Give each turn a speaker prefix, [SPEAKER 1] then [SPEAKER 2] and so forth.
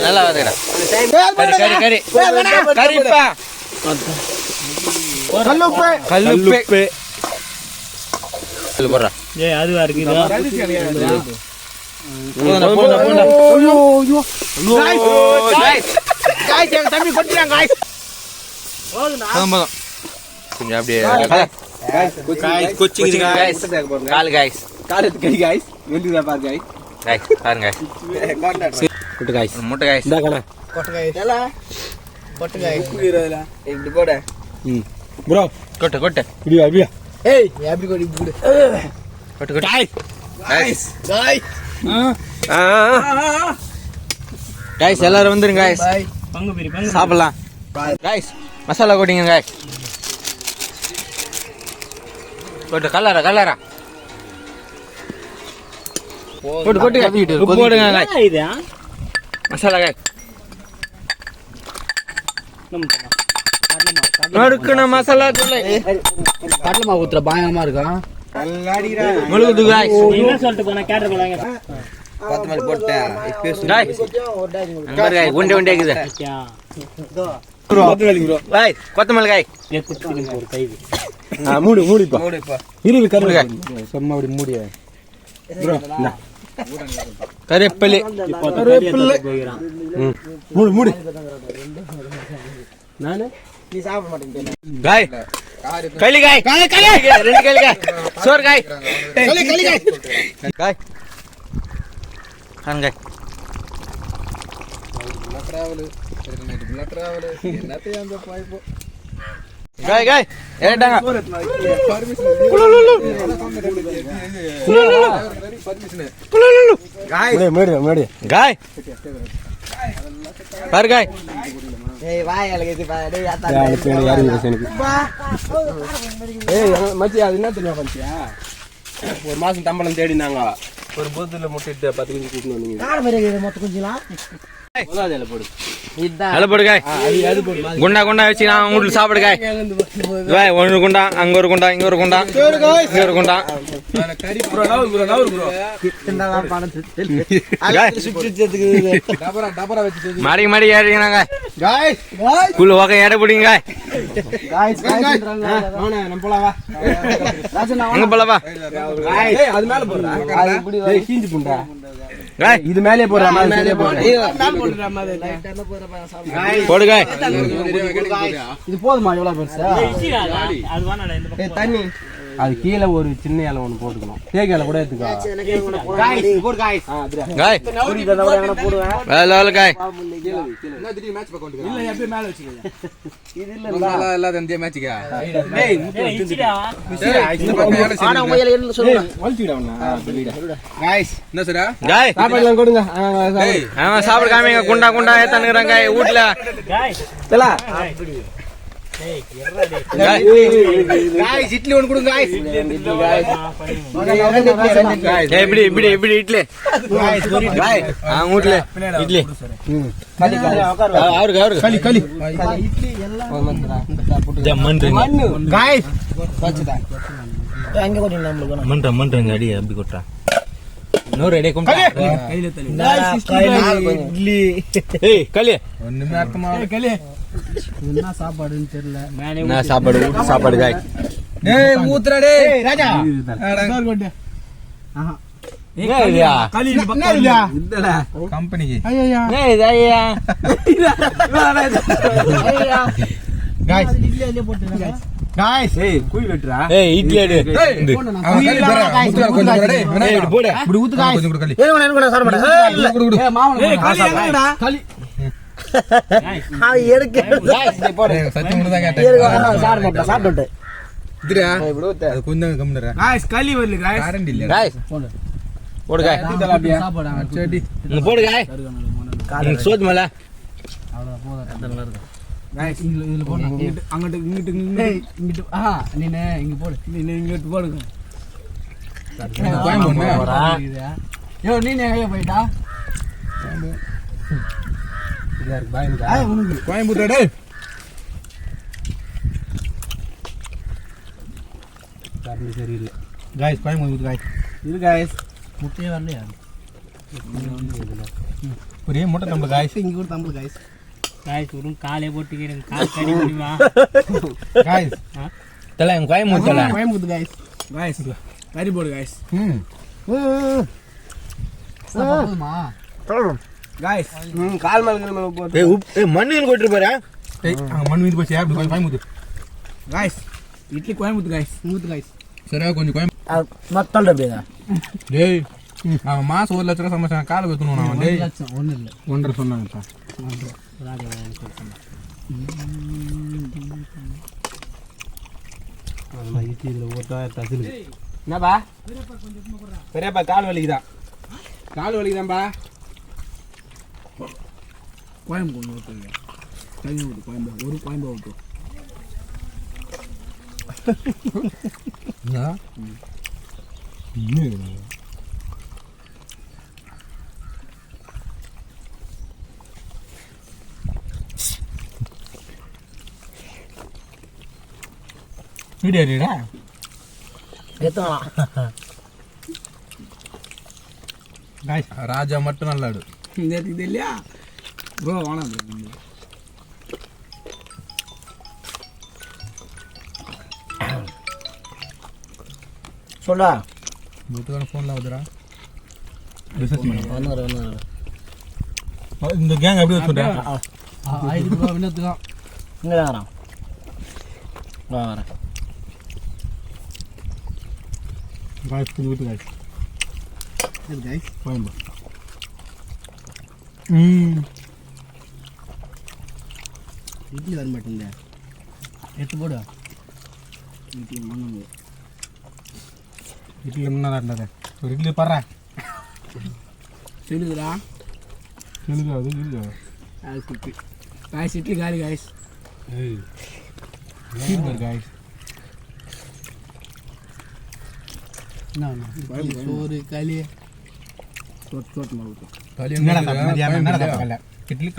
[SPEAKER 1] நல்லா கறி கறி
[SPEAKER 2] கல்லுப்பு.
[SPEAKER 1] கல்லுப்பு. போடுறா.
[SPEAKER 3] அதுவா
[SPEAKER 1] கொஞ்சம் அப்படியே கால் காய்ஸ்
[SPEAKER 2] காலத்து கை காய்ஸ் வெந்துதா பாரு
[SPEAKER 1] பாருங்க.
[SPEAKER 2] கொட்டு காய்ஸ்
[SPEAKER 1] முட்டை காய்ஸ்
[SPEAKER 2] இந்த கணா
[SPEAKER 3] இப்படி போட.
[SPEAKER 2] ம். ப்ரோ
[SPEAKER 1] கொட்டு கொட்டு.
[SPEAKER 2] இப்படியா இப்படியா
[SPEAKER 3] ஏய். எப்படி கொடி இப்படி
[SPEAKER 1] கொட்டு கொட்டு.
[SPEAKER 2] காய்ஸ்
[SPEAKER 1] காய்ஸ்
[SPEAKER 3] பாய்
[SPEAKER 1] காய்ஸ் எல்லாரும் வந்துருங்க காய்ஸ்
[SPEAKER 3] பாய் பங்கு பிரி பங்கு
[SPEAKER 1] சாப்பிடலாம். காய்ஸ் மசாலா கொட்டிங்க காய்ஸ் கொட்டு கலரா கலரா கொட்டு கொட்டு உப்பு போடுங்க
[SPEAKER 3] இது
[SPEAKER 1] மசாலா காய்
[SPEAKER 3] நம்ம
[SPEAKER 1] நறுக்குன மசாலா தூள்.
[SPEAKER 3] கடலை மாவு ஊத்துற பயங்கரமா இருக்கும்
[SPEAKER 1] முழுகுது காய்ஸ்
[SPEAKER 3] என்ன சொல்லிட்டு போனா? கேட்டு போலாங்க
[SPEAKER 1] கொத்தமல்லி போட்டேன். காய் உண்டை உண்டை இருக்குது. காய் கொத்தமல்லி காய்
[SPEAKER 3] ஒரு
[SPEAKER 2] ஆ மூடு மூடிப்பா இருவி கரு
[SPEAKER 1] மூடு காய்.
[SPEAKER 2] சும்மா அப்படி மூடிய.
[SPEAKER 1] கருவேப்பிலை
[SPEAKER 2] கருவேப்பிலை. மூடு மூடு. நானு?
[SPEAKER 1] காய். களி காய். காய் களி ரெண்டு களி காய். சோறு காய்.
[SPEAKER 2] களி களி காய்.
[SPEAKER 1] காய். கான் காய். காய் காய் ஏட்டாங்க
[SPEAKER 2] மேடு மேடு மேடு.
[SPEAKER 1] காய் பாரு காய்
[SPEAKER 3] ஏய் வாய் அழகு பாரு
[SPEAKER 2] பேரு? யாரு எனக்கு? ஏய் மச்சி அது என்ன தெரியுமா பண்ணியா ஒரு மாசம் தம்பளம் தேடினாங்க. ஒரு பூத்துல முட்டிட்டு பத்து நிமிஷம் கூட்டிட்டு வந்தீங்க.
[SPEAKER 3] காடு மாதிரி மொத்த குஞ்சிலாம்?
[SPEAKER 2] போடு.
[SPEAKER 1] குண்டா குண்டா வச்சு நான் வீட்டுல சாப்பிடு காய். காய் ஒன்று குண்டா அங்க ஒரு குண்டா இங்க ஒரு குண்டா இங்க ஒரு குண்டா.
[SPEAKER 2] கறி ப்ரோ நவர் ப்ரோ நவர் ப்ரோ
[SPEAKER 1] காய்.
[SPEAKER 2] டபரா டபரா வச்சு
[SPEAKER 1] மாடி மாடி ஏறிங்க குள்ள எடை பிடிங்க அங்க போலவா
[SPEAKER 2] அது மேல போடுறா. இது மேலே போடுறா மேலே மேலே போடுறா
[SPEAKER 1] போடு காய்
[SPEAKER 3] இது போதுமா எவ்வளவு பெருசா? தண்ணி.
[SPEAKER 2] அது கீழே ஒரு சின்ன இலை ஒன்று போட்டுக்கணும். தேக்கு இலை கூட எடுத்துக்கோ. சாப்பாடு.
[SPEAKER 1] காமிங்க குண்டா குண்டா ஏத்தானுங்கிறாங்க காய் வீட்டுல
[SPEAKER 2] தலா.
[SPEAKER 1] காய்
[SPEAKER 2] காய்ஸ், இட்லி ஒன்று கொடுங்க காய்ஸ்.
[SPEAKER 1] ஏய், இப்படி இப்படி இப்படி இட்லி காய் ஆ வீட்டுல இட்லி
[SPEAKER 2] ம்.
[SPEAKER 1] ஆ, அவருக்கு அவருக்கு
[SPEAKER 2] களி களி
[SPEAKER 1] காய்
[SPEAKER 3] அங்க கொஞ்சம் நம்மளுக்கு வேணும்.
[SPEAKER 1] மண்டம் மண்டம் அடி அப்படி கொட்டா நூறு அடி கும்பிட்டா
[SPEAKER 3] இட்லி
[SPEAKER 1] ஏய் களி
[SPEAKER 3] என்ன சாப்பாடுன்னு தெரியல
[SPEAKER 1] நான் சாப்பாடு காய்
[SPEAKER 2] காய்ஸ், ஏய், குழி வெட்டுறா.
[SPEAKER 1] ஏய் இட்லி அடி இந்த. ஏய், இப்படி போடு.
[SPEAKER 2] இப்படி ஊத்து காய்ஸ்.
[SPEAKER 3] ஏன் என்ன சார் மாட்டேன். ஏய் மாமன்
[SPEAKER 2] ஏய், களி எங்கடா? களி.
[SPEAKER 3] அவன் எடுக்க.
[SPEAKER 1] காய் நீ போடு.
[SPEAKER 3] சார் மாட்டேன் சாப்பிட்டு
[SPEAKER 2] காய்ஸ், களி வரல காய்ஸ்.
[SPEAKER 1] காய் போடு. காய்
[SPEAKER 2] ஊத்தலாம் அப்படியே.
[SPEAKER 3] சாப்பாடு
[SPEAKER 1] இங்க போடு காய் இங்க சோத்து மேல.
[SPEAKER 2] காய்ஸ், இதுல போடு. இங்கிட்டு, அங்கிட்டு, இங்கிட்டு, இங்கிட்டு.
[SPEAKER 3] இங்கிட்டு ஆ நீனே இங்க போடு
[SPEAKER 2] நீ இங்கிட்டு போடுங்க.
[SPEAKER 3] யோ நீனே எங்க போயிட்டா
[SPEAKER 2] கோயம்புத்தூர். கரண்ட் சரியில்லை காய்ஸ் கோயம்புத்தூர் காய்ஸ் இது காய்ஸ் முட்டையே வரலையா
[SPEAKER 4] ஒரே மூட்டை நம்ம காய்ஸ்
[SPEAKER 2] இங்க கூட தம்பு காய்ஸ்
[SPEAKER 5] காய்ஸ் வெறும் காலே போட்டுக்கிறேன். கால் கடி முடியுமா?
[SPEAKER 4] காய்ஸ்
[SPEAKER 1] தல என் கோயம்புத்தூர் தல.
[SPEAKER 2] கோயம்புத்தூர் காய்ஸ் காய்ஸ் கறி போடு காய்ஸ்
[SPEAKER 4] ம். காய்ஸ் ம் கால் மேல மேல போட்டு.
[SPEAKER 1] ஏய் உப் ஏய் மண்ணு கொட்டு பாரு
[SPEAKER 4] ஏய் அங்க மண் மீது போச்சு அப்படி கொஞ்சம் Coimbatore
[SPEAKER 2] guys idli Coimbatore guys Coimbatore guys
[SPEAKER 4] சரியா கொஞ்சம் கோயம்புத்தூர்
[SPEAKER 2] மத்தல் அப்படியா
[SPEAKER 4] டேய் அவன் மாசம் ஒரு லட்ச ரூபா சம்பாதிச்சான் காலை வைக்கணும் அவன்? டேய்.
[SPEAKER 2] லட்சம் ஒன்றும் இல்லை.
[SPEAKER 4] ஒன்றரை சொன்னாங்கப்பா என்னப்பா? பெரியப்பா கால் வலிக்குதான் கால் வலிக்குதான்பா?
[SPEAKER 2] கோயம்பு ஊற்றுங்க தண்ணி ஊற்று கோயம்பு ஒரு கோயம்பு ஊற்று
[SPEAKER 4] வீடியோ எடுடா
[SPEAKER 2] எத்தலாம்
[SPEAKER 4] ராஜா மட்டும் நல்லா ஆடு
[SPEAKER 2] இந்த இது இல்லையா ப்ரோ வேணாம் சொல்லா
[SPEAKER 4] வீட்டுக்கான ஃபோனில் ஆகுதுடா பிஸ்னஸ்
[SPEAKER 2] ஒன்று
[SPEAKER 4] இந்த கேங் அப்படியே சொல்கிறேன்
[SPEAKER 2] ஐదు ரூபா விண்ணத்துக்கும் இங்கே தான் வரான் வா வரேன்
[SPEAKER 4] காய்ஸ் புது வீட்டு காய்ஸ்
[SPEAKER 2] சரி காய்ஸ்
[SPEAKER 4] கோயம்பு ம்
[SPEAKER 2] இட்லி வர மாட்டேங்குது எடுத்து போடு இட்லி மண்ணு
[SPEAKER 4] இட்லி என்ன இருந்தது ஒரு இட்லி படுறேன்
[SPEAKER 2] சொல்லுதுடா
[SPEAKER 4] இழுக்கு அது இழுக்கு
[SPEAKER 2] அது இட்லி காய்ஸ் இட்லி காலி காய்ஸ்
[SPEAKER 4] ஏய் சீர்பர் காய்ஸ்
[SPEAKER 2] என்ன சோறு களி சொட்டு சொட்டு மாவு
[SPEAKER 4] என்னடா என்னடா இட்லி